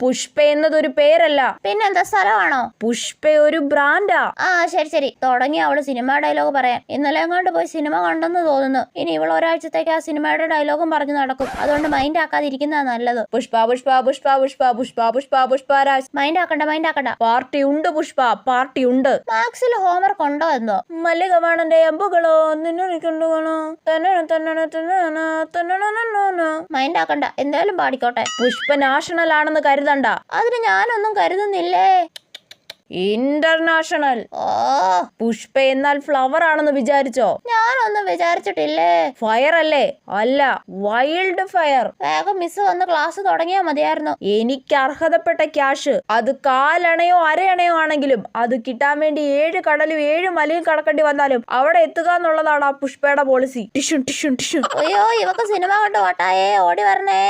പുഷ്പ എന്നതൊരു പേരല്ല. പിന്നെന്താ സ്ഥലമാണോ? പുഷ്പ ഒരു ബ്രാൻഡാ. ആ ശരി ശരി. തുടങ്ങി അവൾ സിനിമ ഡയലോഗ് പറയാൻ. ഇന്നലെ അങ്ങോട്ട് പോയി സിനിമ കണ്ടെന്ന് തോന്നുന്നു. ഇനി ഇവൾ ഒരാഴ്ചത്തേക്ക് ആ സിനിമയുടെ ഡയലോഗും പറഞ്ഞു നടക്കും. അതുകൊണ്ട് മൈൻഡ് ആക്കാതിരിക്കുന്നതാ നല്ലത്. പുഷ്പ പുഷ്പ പുഷ്പ പുഷ്പ പുഷ്പ പുഷ്പ പുഷ്പരാജ് മൈൻഡ് ആക്കണ്ട മൈൻഡ് ആക്കണ്ട. പാർട്ടി ഉണ്ട് പുഷ്പ പാർട്ടി ഉണ്ട്. മാക്സിൽ ഹോംവർക്ക് ഉണ്ടോ എന്തോ? മല്ലികവാണന്റെ അമ്പുകളോ നിന്നുകൊണ്ടോ മൈൻഡ് ആക്കണ്ട. എന്തായാലും പാടിക്കോട്ടെ. പുഷ്പ നാഷണൽ ആണെന്ന് കരുതണ്ട. അതിന് ഞാനൊന്നും കരുതുന്നില്ലേ? ഇന്റർനാഷണൽ പുഷ്പ എന്നാൽ ഫ്ലവർ ആണെന്ന് വിചാരിച്ചോ? ഞാനൊന്നും വിചാരിച്ചിട്ടില്ലേ? ഫയർ അല്ലേ? അല്ല വൈൽഡ് ഫയർ വേഗം മിസ് വന്ന് ക്ലാസ് തുടങ്ങിയാ മതിയായിരുന്നു. എനിക്ക് അർഹതപ്പെട്ട ക്യാഷ് അത് കാലണയോ അരയണയോ ആണെങ്കിലും അത് കിട്ടാൻ വേണ്ടി ഏഴ് കടലും ഏഴ് മലയും കടക്കേണ്ടി വന്നാലും അവിടെ എത്തുക എന്നുള്ളതാണ് ആ പുഷ്പയുടെ പോളിസി ടിഷു ടിഷു ടിഷു അയ്യോ ഇവക്ക് സിനിമ കണ്ടു വട്ടായേ ഓടി വരണേ.